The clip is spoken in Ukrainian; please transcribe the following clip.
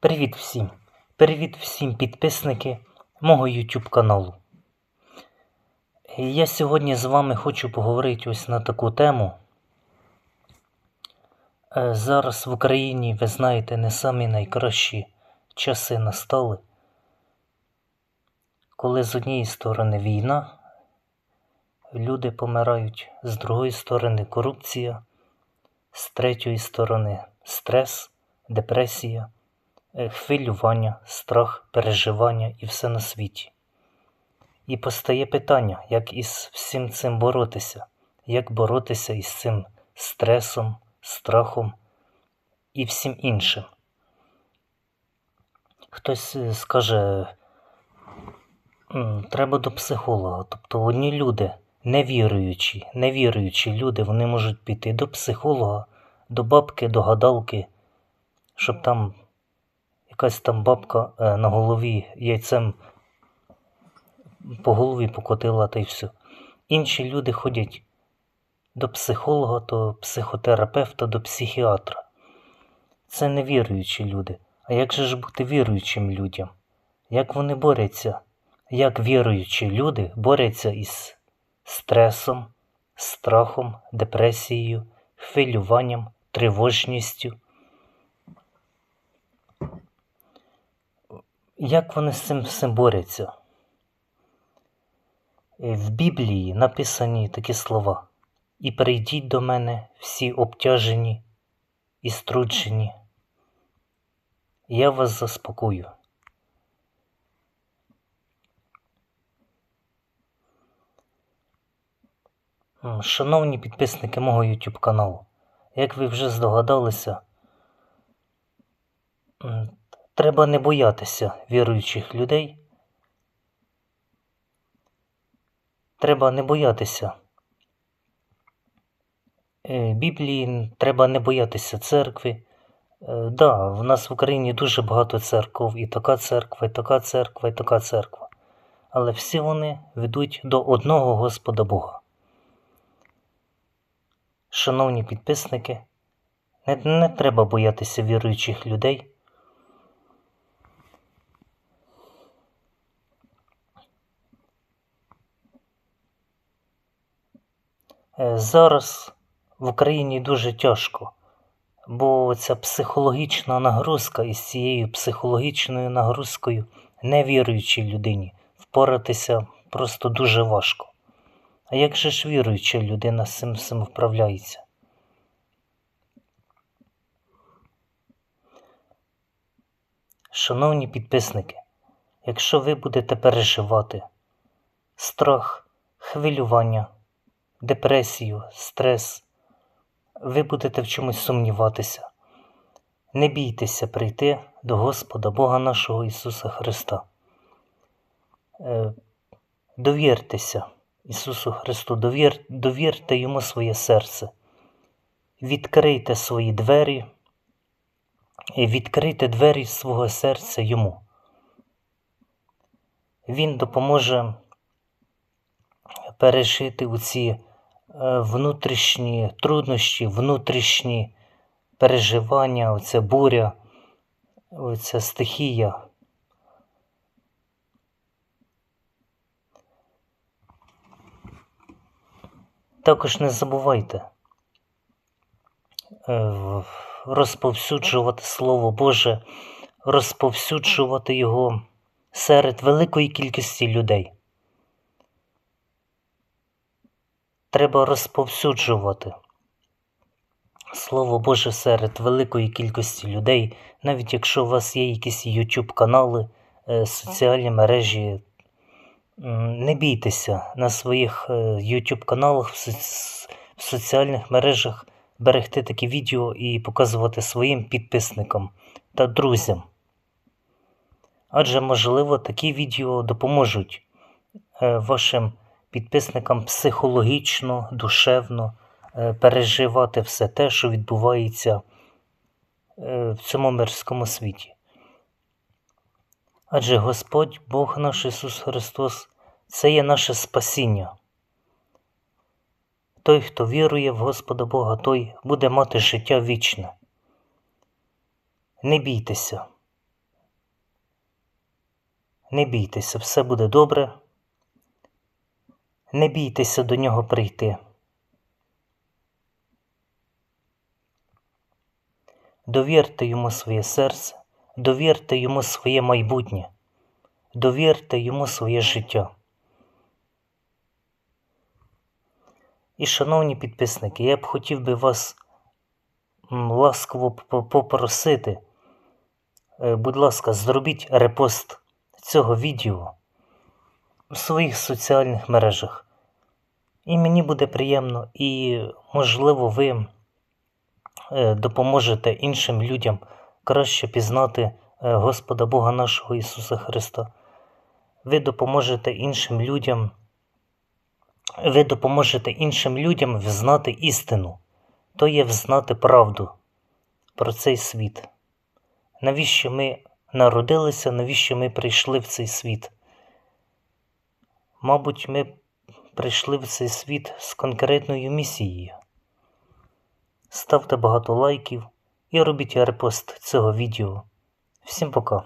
Привіт всім! Привіт всім підписники мого YouTube каналу. Я сьогодні з вами хочу поговорити ось на таку тему. Е, Зараз в Україні, ви знаєте, не самі найкращі часи настали, коли з однієї сторони війна, люди помирають, з другої сторони корупція, з третьої сторони стрес, депресія хвилювання, страх, переживання і все на світі. І постає питання, як із всім цим боротися, як боротися із цим стресом, страхом і всім іншим. Хтось е, скаже, треба до психолога. Тобто одні люди, невіруючі, невіруючі люди, вони можуть піти до психолога, до бабки, до гадалки, щоб там якась там бабка е, на голові яйцем по голові покотила та й все. Інші люди ходять до психолога, до психотерапевта, до психіатра. Це невіруючі люди. А як же ж бути віруючим людям? Як вони борються? Як віруючі люди борються із стресом, страхом, депресією, хвилюванням, тривожністю? Як вони з цим всім борються? Е, В Біблії написані такі слова. І прийдіть до мене всі обтяжені і струджені. Я вас заспокою. Шановні підписники мого YouTube каналу, як ви вже здогадалися, треба не боятися віруючих людей. Треба не боятися е, Біблії, треба не боятися церкви. Е, Да, в нас в Україні дуже багато церков, і така церква, і така церква, і така церква. Але всі вони ведуть до одного Господа Бога. Шановні підписники, не, не треба боятися віруючих людей. Зараз в Україні дуже тяжко, бо ця психологічна нагрузка із цією психологічною нагрузкою невіруючій людині впоратися просто дуже важко. А як же ж віруюча людина з цим всім вправляється? Шановні підписники, якщо ви будете переживати страх, хвилювання, депресію, стрес, ви будете в чомусь сумніватися. Не бійтеся прийти до Господа Бога нашого Ісуса Христа. Е, Довіртеся Ісусу Христу, довір, довірте Йому своє серце. Відкрийте свої двері відкрийте двері свого серця Йому. Він допоможе пережити у ці внутрішні труднощі, внутрішні переживання, оця буря, оця стихія. Також не забувайте е, розповсюджувати Слово Боже, розповсюджувати його серед великої кількості людей. Треба розповсюджувати Слово Боже серед великої кількості людей, навіть якщо у вас є якісь YouTube канали, е, соціальні мережі. Не бійтеся на своїх е, YouTube каналах, в соціальних мережах берегти такі відео і показувати своїм підписникам та друзям. Адже, можливо, такі відео допоможуть е, вашим підписникам психологічно, душевно е, переживати все те, що відбувається е, в цьому мирському світі. Адже Господь, Бог наш Ісус Христос, це є наше спасіння. Той, хто вірує в Господа Бога, той буде мати життя вічне. Не бійтеся, Не бійтеся, все буде добре. Не бійтеся до нього прийти. Довірте йому своє серце, довірте йому своє майбутнє, довірте йому своє життя. І, шановні підписники, я б хотів би вас ласково попросити, е, будь ласка, зробіть репост цього відео у своїх соціальних мережах. І мені буде приємно, і, можливо, ви е, допоможете іншим людям краще пізнати е, Господа Бога нашого Ісуса Христа. Ви допоможете іншим людям, ви допоможете іншим людям взнати істину, то є взнати правду про цей світ. Навіщо ми народилися, навіщо ми прийшли в цей світ? Мабуть, ми прийшли в цей світ з конкретною місією. Ставте багато лайків і робіть репост цього відео. Всім пока!